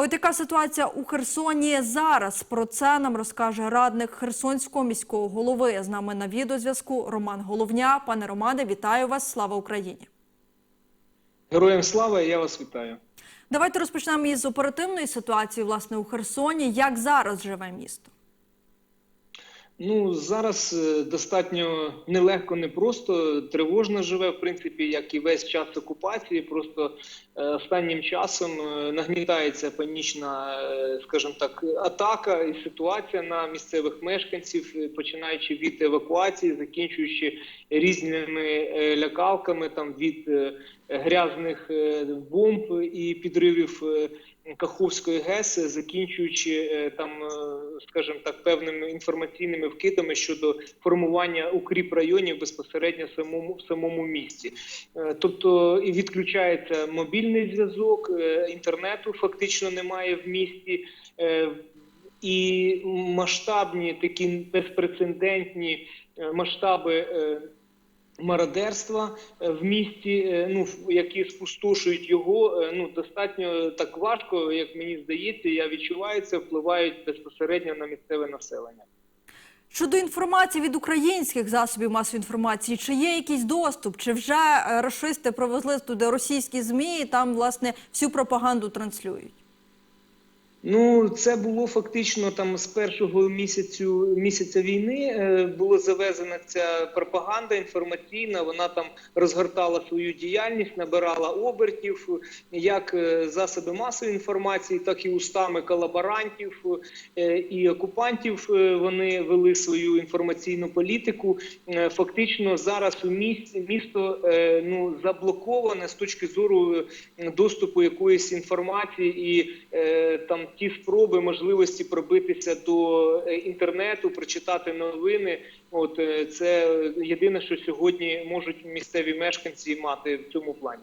А така ситуація у Херсоні зараз? Про це нам розкаже радник Херсонського міського голови. З нами на відеозв'язку Роман Головня. Пане Романе, вітаю вас! Слава Україні! Героям слава, я вас вітаю. Давайте розпочнемо із оперативної ситуації власне у Херсоні. Як зараз живе місто? Ну зараз е, достатньо нелегко, не просто тривожно живе, в принципі, як і весь час окупації. Просто е, останнім часом е, нагнітається панічна, скажімо так, атака і ситуація на місцевих мешканців, починаючи від евакуації, закінчуючи різними лякалками, там від грязних бомб і підривів. Каховської ГЕС, закінчуючи е, там, е, скажімо так, певними інформаційними вкидами щодо формування укріп районів безпосередньо в самому в самому місті. Е, Тобто і відключається мобільний зв'язок, інтернету фактично немає в місті. І масштабні такі безпрецедентні масштаби мародерства е, в місті, е, ну які спустошують його. е, Ну достатньо так важко, як мені здається. Я відчуваю це, впливають безпосередньо на місцеве населення. Щодо інформації від українських засобів масової інформації, чи є якийсь доступ, чи вже рашисти провезли туди російські змі і там власне всю пропаганду транслюють? Ну, це було фактично там з першого місяцю місяця війни. е, Було завезена ця пропаганда інформаційна. Вона там розгортала свою діяльність, набирала обертів, як е, засоби масової інформації, так і устами колаборантів е, і окупантів. Вони вели свою інформаційну політику. Фактично зараз у місті місто ну заблоковане з точки зору доступу якоїсь інформації і там ті спроби можливості пробитися до е, інтернету, прочитати новини. От е, це єдине, що сьогодні можуть місцеві мешканці мати в цьому плані.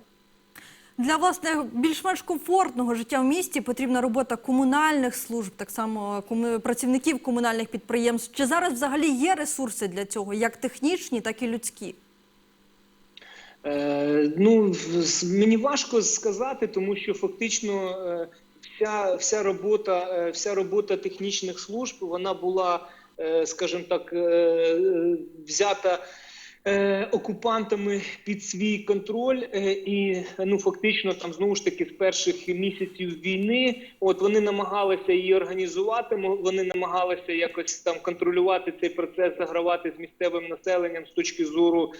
Для власне більш-менш комфортного життя в місті потрібна робота комунальних служб, так само працівників комунальних підприємств. Чи зараз взагалі є ресурси для цього, як технічні, так і людські? Е, ну мені важко сказати, тому що фактично е, вся, вся робота, е, вся робота технічних служб вона була, е, скажімо так, е, взята. Окупантами під свій контроль, і ну фактично там знову ж таки з перших місяців війни, от вони намагалися її організувати. Вони намагалися якось там контролювати цей процес, загравати з місцевим населенням з точки зору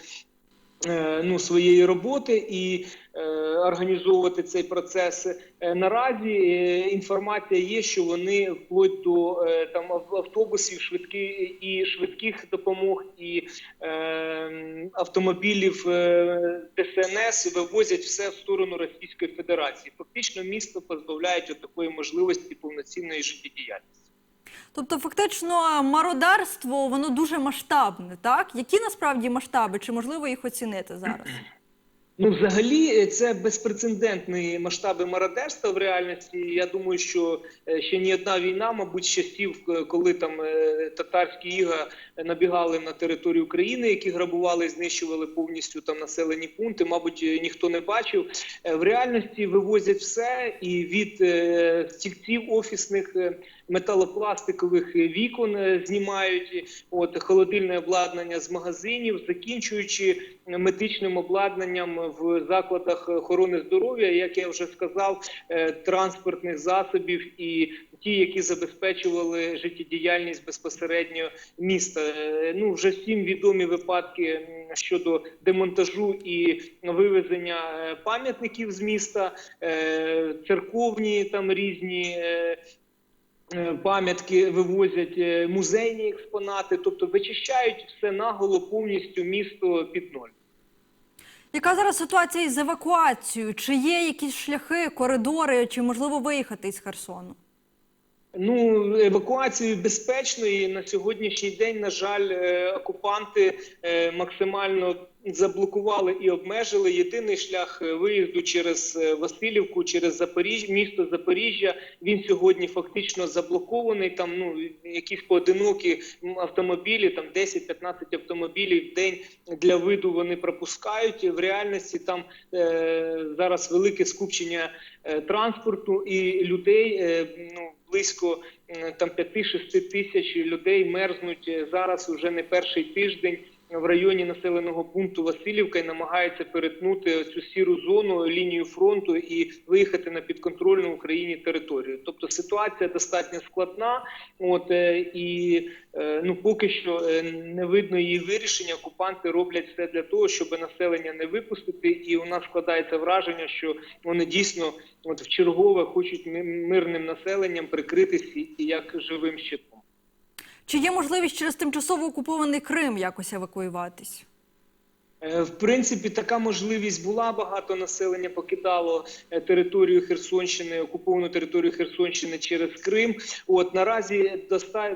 ну, своєї роботи і е, організовувати цей процес. Е, наразі е, інформація є, що вони вплоть до е, там автобусів, швидкі і швидких допомог, і е, автомобілів е, ДСНС вивозять все в сторону Російської Федерації. Фактично, місто позбавляють от такої можливості повноцінної життєдіяльності. Тобто, фактично, мародерство воно дуже масштабне, так? Які насправді масштаби? Чи можливо їх оцінити зараз? Ну, взагалі, е, це безпрецедентні масштаби мародерства в реальності. Я думаю, що е, ще ні одна війна, мабуть, часів, е, коли там татарські іга набігали на територію України, які грабували, знищували повністю там населені пункти. Мабуть, ніхто не бачив. В реальності вивозять все і від стільців офісних. Металопластикових вікон е, знімають от холодильне обладнання з магазинів, закінчуючи медичним обладнанням в закладах охорони здоров'я, як я вже сказав, е, транспортних засобів і ті, які забезпечували життєдіяльність безпосередньо міста. Е, Ну вже всім відомі випадки щодо демонтажу і вивезення пам'ятників з міста, церковні там різні. Е, Пам'ятки вивозять е, музейні експонати, тобто вичищають все наголо повністю місто під ноль. Яка зараз ситуація із евакуацією? Чи є якісь шляхи, коридори, чи можливо виїхати із Херсону? Ну, евакуацію безпечної на сьогоднішній день, на жаль, е, окупанти е, максимально заблокували і обмежили єдиний шлях е, виїзду через Васильівку, через Запоріжжя, місто Запоріжжя. Він сьогодні фактично заблокований. Там ну якісь поодинокі автомобілі, там 10-15 автомобілів в день для виду вони пропускають. В реальності там е, зараз велике скупчення транспорту і людей. Е, ну близько там 5-6 тисяч людей мерзнуть е, зараз уже не перший тиждень в районі населеного пункту Васильівка і намагаються перетнути цю сіру зону лінію фронту і виїхати на підконтрольну Україні територію. Тобто ситуація достатньо складна. От е, і е, ну поки що е, не видно її вирішення. Окупанти роблять все для того, щоб населення не випустити, і у нас складається враження, що вони дійсно от в чергове хочуть ми- мирним населенням прикритися як живим щитом. Чи є можливість через тимчасово окупований Крим якось евакуюватись? Е, В принципі, така можливість була. Багато населення покидало е, територію Херсонщини, окуповану територію Херсонщини через Крим. От наразі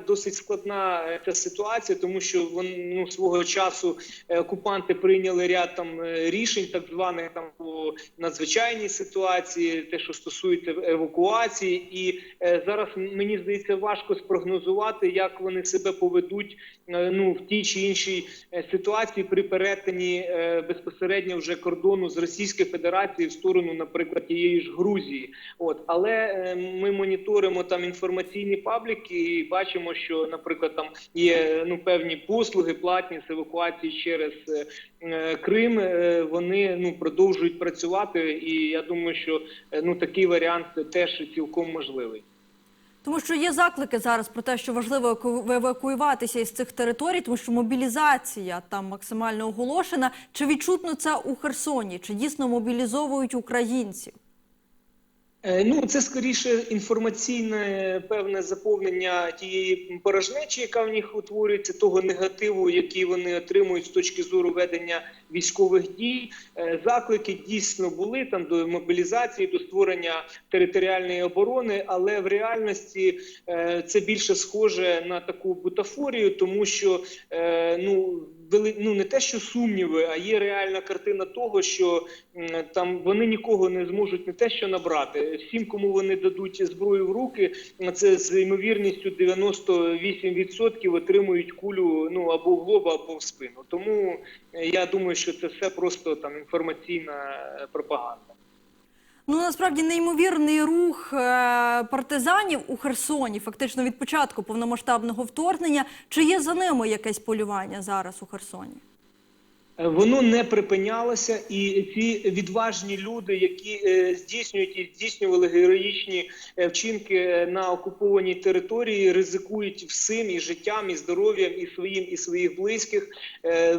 досить складна е, ця ситуація, тому що вони ну, свого часу окупанти прийняли ряд там рішень, так званих там по надзвичайній ситуації, те, що стосується евакуації, і зараз мені здається важко спрогнозувати, як вони себе поведуть ну в тій чи іншій ситуації при перетині е, безпосередньо вже кордону з Російської Федерації в сторону, наприклад, тієї ж Грузії. От але е, ми моніторимо там інформаційні пабліки і бачимо, що, наприклад, там є ну певні послуги платні з евакуації через е, Крим. Вони ну продовжують працювати, і я думаю, що ну такий варіант теж цілком можливий. Тому що є заклики зараз про те, що важливо евакуюватися із цих територій, тому що мобілізація там максимально оголошена. Чи відчутно це у Херсоні? Чи дійсно мобілізовують українців? Е, Ну, це скоріше інформаційне певне заповнення тієї порожнечі, яка в них утворюється, того негативу, який вони отримують з точки зору ведення військових дій. Е, Заклики дійсно були там до мобілізації, до створення територіальної оборони, але в реальності е, це більше схоже на таку бутафорію, тому що ну вели, ну не те, що сумніви, а є реальна картина того, що там вони нікого не зможуть не те, що набрати. Всім, кому вони дадуть зброю в руки, це з ймовірністю 98% отримують кулю ну або в лоба, або в спину. Тому е, я думаю, що це все просто там інформаційна е, пропаганда. Ну насправді неймовірний рух е, партизанів у Херсоні, фактично від початку повномасштабного вторгнення. Чи є за ними якесь полювання зараз у Херсоні? Е, Воно не припинялося, і ці відважні люди, які е, здійснюють і здійснювали героїчні е, вчинки на окупованій території, ризикують всім і життям, і здоров'ям, і своїм, і своїх близьких,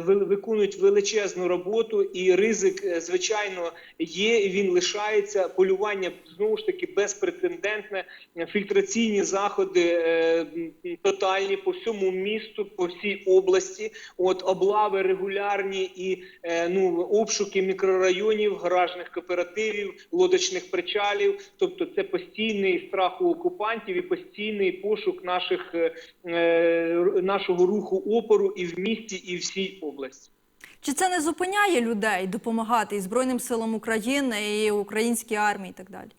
ви- виконують величезну роботу, і ризик, звичайно, є. Він лишається. Полювання знову ж таки безпрецедентне. Фільтраційні заходи тотальні по всьому місту, по всій області. От облави регулярні і е, ну обшуки мікрорайонів, гаражних кооперативів, лодочних причалів. Тобто, це постійний страх у окупантів і постійний пошук наших е, е, нашого руху опору і в місті, і всій області. Чи це не зупиняє людей допомагати і Збройним силам України, і українській армії, і так далі?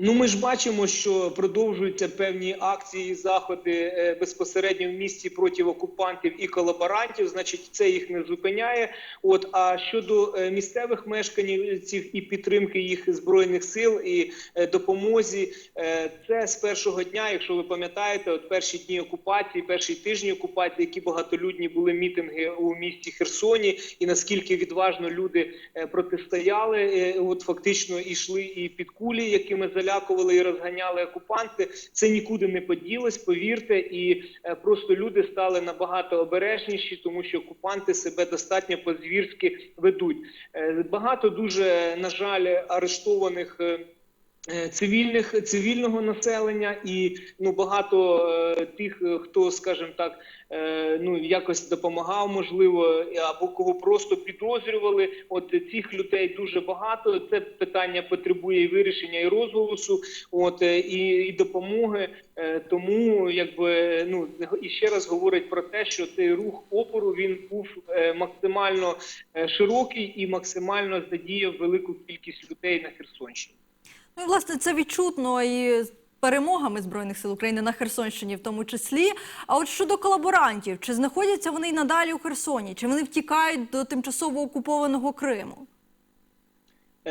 Ну, ми ж бачимо, що продовжуються певні акції, заходи е, безпосередньо в місті проти окупантів і колаборантів. Значить, це їх не зупиняє. От а щодо е, місцевих мешканців і підтримки їх збройних сил і е, допомозі, це з першого дня, якщо ви пам'ятаєте, от перші дні окупації, перші тижні окупації, які багатолюдні були мітинги у місті Херсоні, і наскільки відважно люди протистояли, от фактично йшли і під кулі, якими залякували і розганяли окупанти. Це нікуди не поділось, повірте, і е, просто люди стали набагато обережніші, тому що окупанти себе достатньо по-звірськи ведуть. Е, Багато дуже на жаль арештованих. Е, цивільних цивільного населення, і ну багато е, тих, е, хто, скажімо так, е, ну якось допомагав, можливо, або кого просто підозрювали. От цих людей дуже багато. Це питання потребує і вирішення, і розголосу, от е, і, і допомоги. Е, Тому якби ну і ще раз говорить про те, що цей рух опору він був е, максимально широкий і максимально задіяв велику кількість людей на Херсонщині. Ну власне це відчутно і перемогами збройних сил України на Херсонщині, в тому числі. А от щодо колаборантів, чи знаходяться вони й надалі у Херсоні, чи вони втікають до тимчасово окупованого Криму?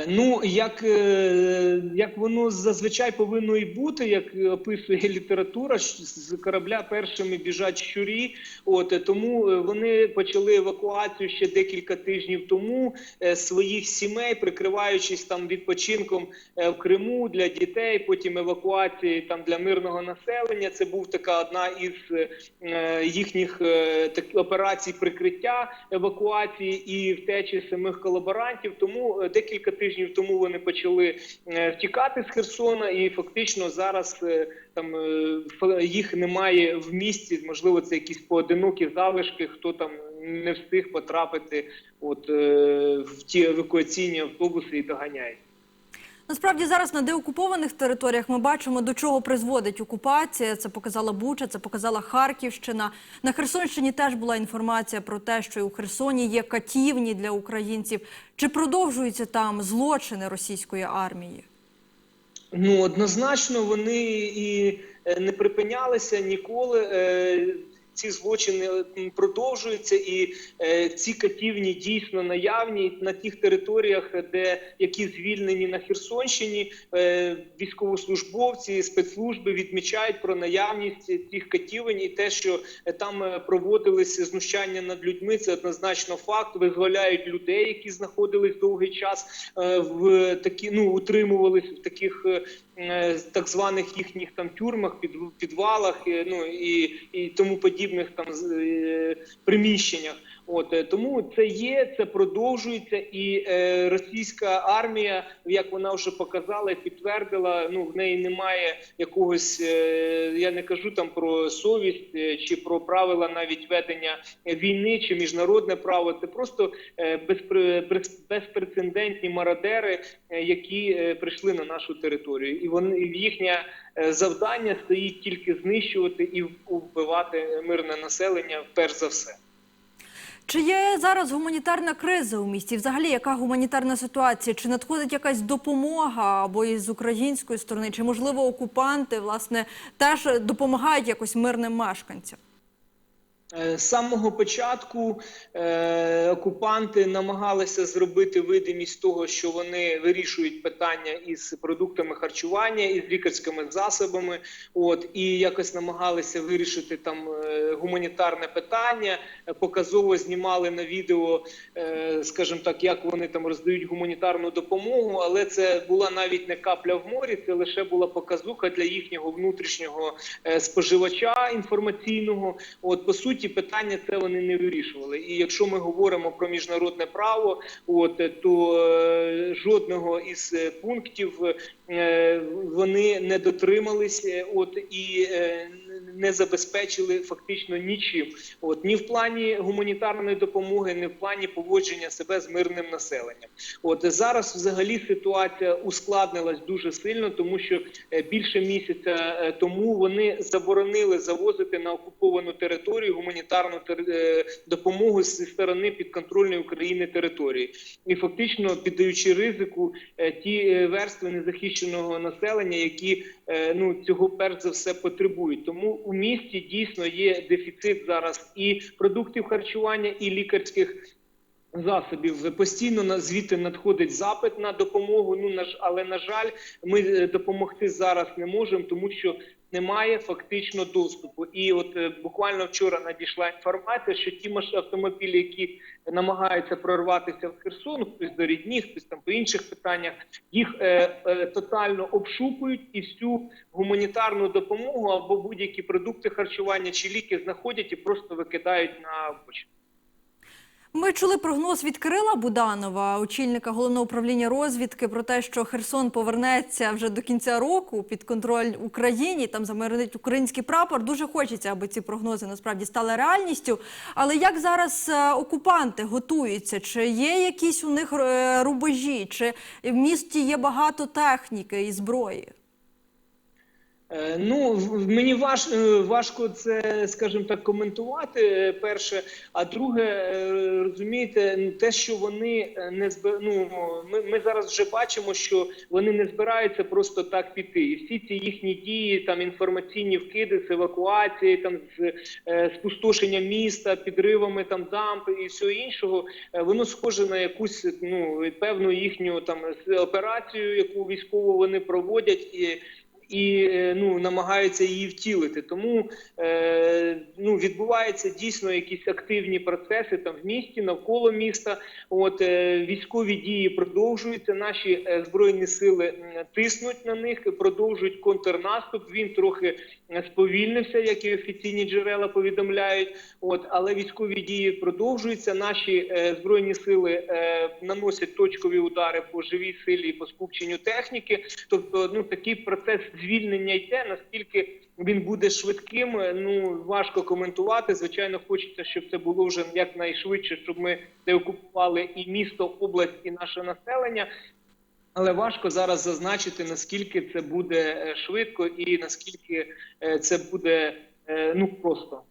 Ну, як, е, як воно зазвичай повинно і бути, як описує література, з корабля першими біжать щурі. От тому е, вони почали евакуацію ще декілька тижнів тому е, своїх сімей, прикриваючись там відпочинком в Криму для дітей, потім евакуації там для мирного населення. Це був така одна із їхніх так, операцій прикриття евакуації і втечі самих колаборантів. Тому декілька тижнів тому вони почали е, втікати з Херсона, і фактично зараз е, там е, їх немає в місті. Можливо, це якісь поодинокі залишки, хто там не встиг потрапити от в ті евакуаційні автобуси і доганяє. Насправді зараз на деокупованих територіях ми бачимо, до чого призводить окупація. Це показала Буча, це показала Харківщина. На Херсонщині теж була інформація про те, що і у Херсоні є катівні для українців. Чи продовжуються там злочини російської армії? Ну однозначно вони і е, не припинялися ніколи. Е, Ці злочини продовжуються, і е, ці катівні дійсно наявні на тих територіях, де які звільнені на Херсонщині. Е, військовослужбовці, спецслужби відмічають про наявність цих катівень і те, що е, там е, проводилися знущання над людьми. Це однозначно факт. Визволяють людей, які знаходились довгий час е, в такі, ну утримувались в таких. Е, так званих їхніх там тюрмах, під підвалах, е, ну і, і тому подібних там е, приміщеннях. От е, тому це є, це продовжується, і е, російська армія, як вона вже показала підтвердила, ну в неї немає якогось. Е, я не кажу там про совість е, чи про правила навіть ведення війни чи міжнародне право. Це просто е, безпре- безпрецедентні мародери, е, які е, прийшли на нашу територію, і вони їхнє е, завдання стоїть тільки знищувати і вбивати мирне населення, перш за все. Чи є зараз гуманітарна криза у місті? Взагалі, яка гуманітарна ситуація? Чи надходить якась допомога або із української сторони, чи можливо окупанти власне теж допомагають якось мирним мешканцям? Е, З самого початку е, окупанти намагалися зробити видимість того, що вони вирішують питання із продуктами харчування, із лікарськими засобами. От і якось намагалися вирішити там е, гуманітарне питання. Показово знімали на відео, е, скажімо так, як вони там роздають гуманітарну допомогу, але це була навіть не капля в морі, це лише була показуха для їхнього внутрішнього е, споживача інформаційного. От по суті, питання це вони не вирішували. І якщо ми говоримо про міжнародне право, от то е, жодного із е, пунктів е, вони не дотрималися, от і не забезпечили фактично нічим. От ні в плані гуманітарної допомоги, ні в плані поводження себе з мирним населенням. От зараз взагалі ситуація ускладнилась дуже сильно, тому що е, більше місяця е, тому вони заборонили завозити на окуповану територію гуманітарну е, допомогу зі сторони підконтрольної України території, і фактично піддаючи ризику ті верстви незахищеного населення, які ну цього перш за все потребують. Тому у місті дійсно є дефіцит зараз і продуктів харчування, і лікарських засобів. Постійно на звідти надходить запит на допомогу. Ну на але на жаль, ми е, допомогти зараз не можемо, тому що немає фактично доступу. І от е, буквально вчора надійшла інформація, що ті автомобілі, які намагаються прорватися в Херсон, хтось до рідні, хтось там по інших питаннях, їх е, е, тотально обшукують і всю гуманітарну допомогу або будь-які продукти харчування чи ліки знаходять і просто викидають на обочину. Ми чули прогноз від Кирила Буданова, очільника головного управління розвідки, про те, що Херсон повернеться вже до кінця року під контроль Україні. Там замернить український прапор. Дуже хочеться, аби ці прогнози насправді стали реальністю. Але як зараз е, окупанти готуються? Чи є якісь у них е, рубежі? Чи в місті є багато техніки і зброї? Е, Ну, мені важ, е, важко це, скажімо так, коментувати. е, Перше, а друге, розумієте, те, що вони не зб... ну, ми, ми зараз вже бачимо, що вони не збираються просто так піти. І всі ці їхні дії, там інформаційні вкиди з евакуації, там з е, спустошення міста, підривами там дамп і всього іншого, воно схоже на якусь ну певну їхню там операцію, яку військово вони проводять і і е, ну намагаються її втілити. Тому е, ну відбуваються дійсно якісь активні процеси там в місті, навколо міста. От е, військові дії продовжуються. Наші е, збройні сили тиснуть на них, продовжують контрнаступ. Він трохи е, сповільнився, як і офіційні джерела повідомляють. От але військові дії продовжуються. Наші е, збройні сили е, наносять точкові удари по живій силі і по скупченню техніки. Тобто, ну такий процес звільнення йде. Наскільки він буде швидким, е, ну важко коментувати. Звичайно, хочеться, щоб це було вже якнайшвидше, щоб ми деокупували і місто, область, і наше населення. Але важко зараз зазначити наскільки це буде е, швидко і наскільки е, це буде ну просто.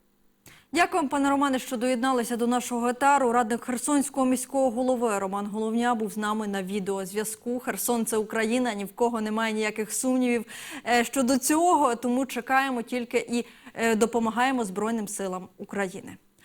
Дякую, вам, пане Романе, що доєдналися до нашого етару. Радник Херсонського міського голови Роман Головня був з нами на відеозв'язку. Херсон це Україна. Ні в кого немає ніяких сумнівів е, щодо цього. Тому чекаємо тільки і е, допомагаємо Збройним силам України.